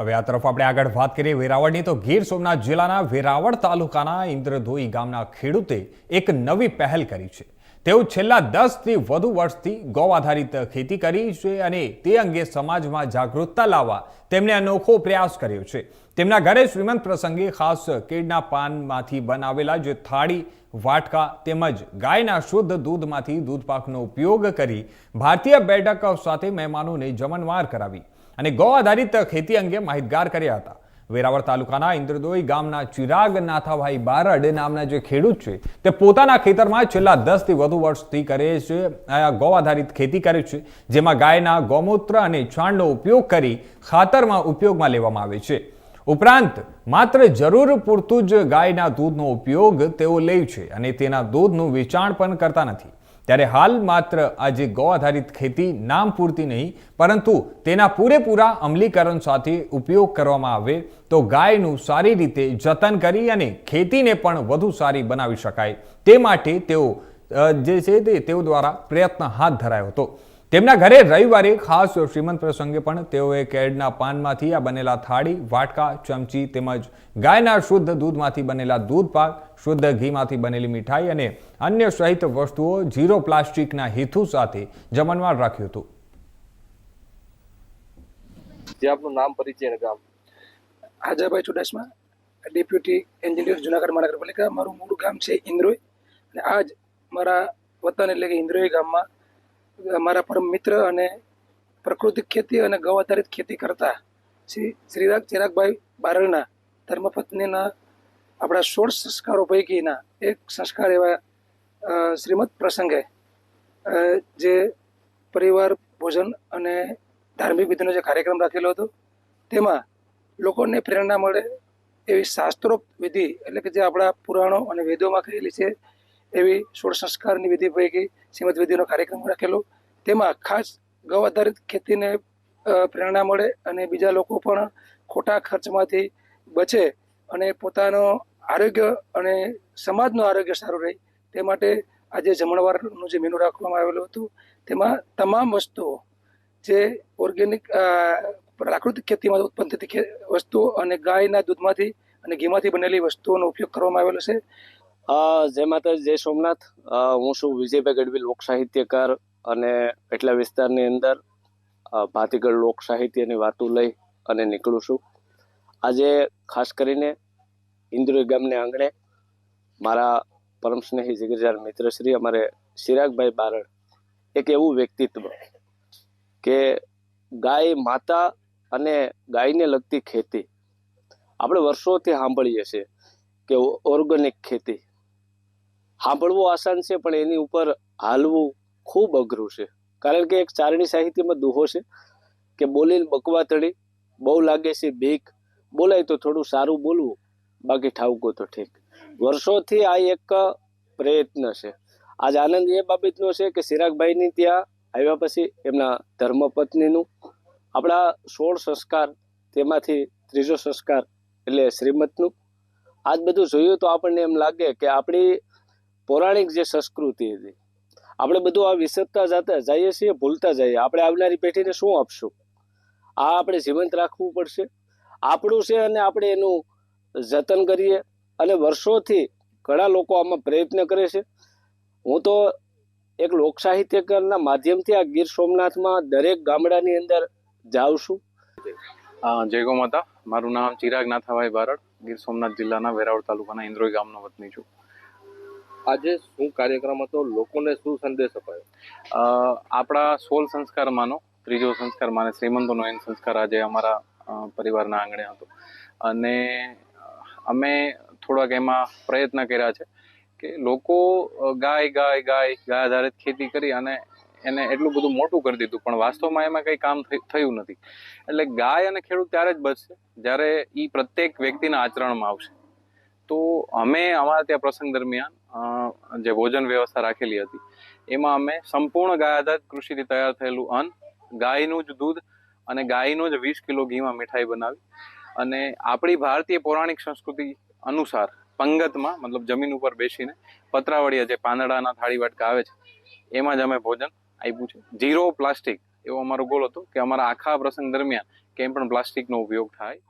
હવે આ તરફ આપણે આગળ વાત કરીએ વેરાવળની, તો ગીર સોમનાથ જિલ્લાના વેરાવળ તાલુકાના ઇન્દ્રધોઈ ગામના ખેડૂતે એક નવી પહેલ કરી છે. તેઓ છેલ્લા દસથી વધુ વર્ષથી ગૌ આધારિત ખેતી કરી છે અને તે અંગે સમાજમાં જાગૃતતા લાવવા તેમણે અનોખો પ્રયાસ કર્યો છે. તેમના ઘરે શ્રીમંત પ્રસંગે ખાસ કેળના પાનમાંથી બનાવેલા જે થાળી, વાટકા તેમજ ગાયના શુદ્ધ દૂધમાંથી દૂધપાકનો ઉપયોગ કરી ભારતીય બેઠક સાથે મહેમાનોને જમણવાર કરાવી અને ગૌ આધારિત ખેતી અંગે માહિતગાર કર્યા હતા. વેરાવળ તાલુકાના ઇન્દ્રદોઈ ગામના ચિરાગ નાથાભાઈ બારડ નામના જે ખેડૂત છે, તે પોતાના ખેતરમાં છેલ્લા દસથી વધુ વર્ષથી કરે છે ગૌ આધારિત ખેતી કરે છે, જેમાં ગાયના ગૌમૂત્ર અને છાણનો ઉપયોગ કરી ખાતરમાં ઉપયોગમાં લેવામાં આવે છે. ઉપરાંત, માત્ર જરૂર પૂરતું જ ગાયના દૂધનો ઉપયોગ તેઓ લે છે અને તેના દૂધનું વેચાણ પણ કરતા નથી. ત્યારે હાલ માત્ર આજે ગૌ આધારિત ખેતી નામ પૂરતી નહીં, પરંતુ તેના પૂરેપૂરા અમલીકરણ સાથે ઉપયોગ કરવામાં આવે તો ગાયનું સારી રીતે જતન કરી અને ખેતીને પણ વધુ સારી બનાવી શકાય. તે માટે તેઓ જે છે તે તેઓ દ્વારા પ્રયત્ન હાથ ધરાયો હતો. તેમના ઘરે રવિવારે ખાસ શ્રીમંત પ્રસંગે પણ તેઓએ કેળના પાનમાંથી આ બનેલા થાળી વાટકા ચમચી તેમજ ગાયના શુદ્ધ દૂધમાંથી બનેલા દૂધ પાક શુદ્ધ ઘીમાંથી બનેલી મીઠાઈ અને અન્ય સહિત વસ્તુઓ ઝીરો પ્લાસ્ટિકના હેતુ સાથે જમણવાર રાખ્યું હતું. જે આપનું નામ પરિચય અને ગામ? હાજાભાઈ ચુડાસમા ડેપ્યુટી એન્જિનિયર જુનાગઢ મહાનગરપાલિકા. મારું મૂળ ગામ છે ઇન્દ્રોઈ અને આજ મારા વતન એટલે કે ઇન્દ્રોઈ ગામમાં મારા પરમ મિત્ર અને પ્રાકૃતિક ખેતી અને ગૌ આધારિત ખેતી કરતા શ્રી શ્રીરાગ ચિરાગભાઈ બારડના ધર્મપત્નીના આપણા સોળ સંસ્કારો પૈકીના એક સંસ્કાર એવા શ્રીમદ પ્રસંગે જે પરિવાર, ભોજન અને ધાર્મિક વિધિનો જે કાર્યક્રમ રાખેલો હતો, તેમાં લોકોને પ્રેરણા મળે એવી શાસ્ત્રોક્ત વિધિ એટલે કે જે આપણા પુરાણો અને વેદોમાં કહેલી છે એવી સોળ સંસ્કારની વિધિ પૈકી શ્રીમદ વિધિનો કાર્યક્રમ રાખેલો. તેમાં ખાસ ગૌ આધારિત ખેતીને પ્રેરણા મળે અને બીજા લોકો પણ ખોટા ખર્ચમાંથી બચે અને પોતાનો આરોગ્ય અને સમાજનું આરોગ્ય સારું રહે તે માટે આજે જમણવારનું જે મેનુ રાખવામાં આવેલું હતું, તેમાં તમામ વસ્તુઓ જે ઓર્ગેનિક પ્રાકૃતિક ખેતીમાં ઉત્પન્ન થતી વસ્તુઓ અને ગાયના દૂધમાંથી અને ઘીમાંથી બનેલી વસ્તુઓનો ઉપયોગ કરવામાં આવેલો છે. જય માતાજી, જય સોમનાથ. હું છું વિજયભાઈ ગઢવી, લોક સાહિત્યકાર અને એટલા વિસ્તારની અંદર ભાતીગઢ લોક સાહિત્યની વાતો લઈ અને નીકળું છું. આજે ખાસ કરીને ઇન્દ્રોઈ ગામને આંગણે મારા પરમ સ્નેહી જીગરજાર મિત્રશ્રી અમારે ચિરાગભાઈ બારડ એક એવું વ્યક્તિત્વ કે ગાય માતા અને ગાયને લગતી ખેતી આપણે વર્ષોથી સાંભળીએ છીએ કે ઓર્ગેનિક ખેતી સાંભળવું આસાન છે, પણ એની ઉપર હાલવું ખૂબ અઘરું છે. કારણ કે એક ચારણી સાહિત્યમાં દુહો છે કે બોલીને બકવા તળી, બહુ લાગે છે ભીખ, બોલાય તો થોડું સારું બોલવું, બાકી ઠાવકો તો ઠીક. વર્ષોથી આ એક પ્રયત્ન છે. આજ આનંદ એ બાબતનો છે કે સિરાગભાઈની ત્યાં આવ્યા પછી એમના ધર્મપત્નીનું આપણા સોળ સંસ્કાર, તેમાંથી ત્રીજો સંસ્કાર એટલે શ્રીમતનું. આજ બધું જોયું તો આપણને એમ લાગે કે આપણી પૌરાણિક જે સંસ્કૃતિ હતી, આપણે બધું આ વિસરતા જતા જઈએ છીએ, ભૂલતા જઈએ. આપણે આવનારી પેઢીને શું આપશું? આ આપણે જીવંત રાખવું પડશે. આપણું છે અને આપણે એનું જતન કરીએ અને વર્ષોથી ઘણા લોકો આમાં પ્રયત્ન કરે છે. હું તો એક લોક સાહિત્યકારના માધ્યમથી આ ગીર સોમનાથમાં દરેક ગામડાની અંદર જાઉં છું. જય ગો માતા મારું નામ ચિરાગ નાથાભાઈ બારડ, ગીર સોમનાથ જિલ્લાના વેરાવળ તાલુકાના ઇન્દ્રોઈ ગામનો વતની છું. આજે શું કાર્યક્રમ હતો, લોકોને શું સંદેશ અપાયો? આપણા સોળ સંસ્કારમાંનો ત્રીજો સંસ્કાર માને, શ્રીમંતોનો એન સંસ્કાર આજે અમારા પરિવારના આંગણે હતો. અને અમે થોડાક એમાં પ્રયત્ન કર્યા છે કે લોકો ગાય ગાય ગાય ગાય આધારિત ખેતી કરી અને એને એટલું બધું મોટું કરી દીધું, પણ વાસ્તવમાં એમાં કંઈ કામ થયું નથી. એટલે ગાય અને ખેડૂત ત્યારે જ બચશે, જ્યારે એ પ્રત્યેક વ્યક્તિના આચરણમાં આવશે. તો અમે અમારા ત્યાં પ્રસંગ દરમિયાન જે ભોજન વ્યવસ્થા રાખેલી હતી, એમાં અમે સંપૂર્ણ ગાય આધારિત કૃષિથી તૈયાર થયેલું અન્ન, ગાયનું જ દૂધ અને ગાયનું જ વીસ કિલો ઘીમાં મીઠાઈ બનાવી અને આપણી ભારતીય પૌરાણિક સંસ્કૃતિ અનુસાર પંગતમાં, મતલબ જમીન ઉપર બેસીને પતરાવળિયા જે પાંદડાના થાળી વાટકા આવે છે, એમાં જ અમે ભોજન આપ્યું છે. ઝીરો પ્લાસ્ટિક એવો અમારો ગોલ હતો કે અમારા આખા પ્રસંગ દરમિયાન કેમ પણ પ્લાસ્ટિકનો ઉપયોગ થાય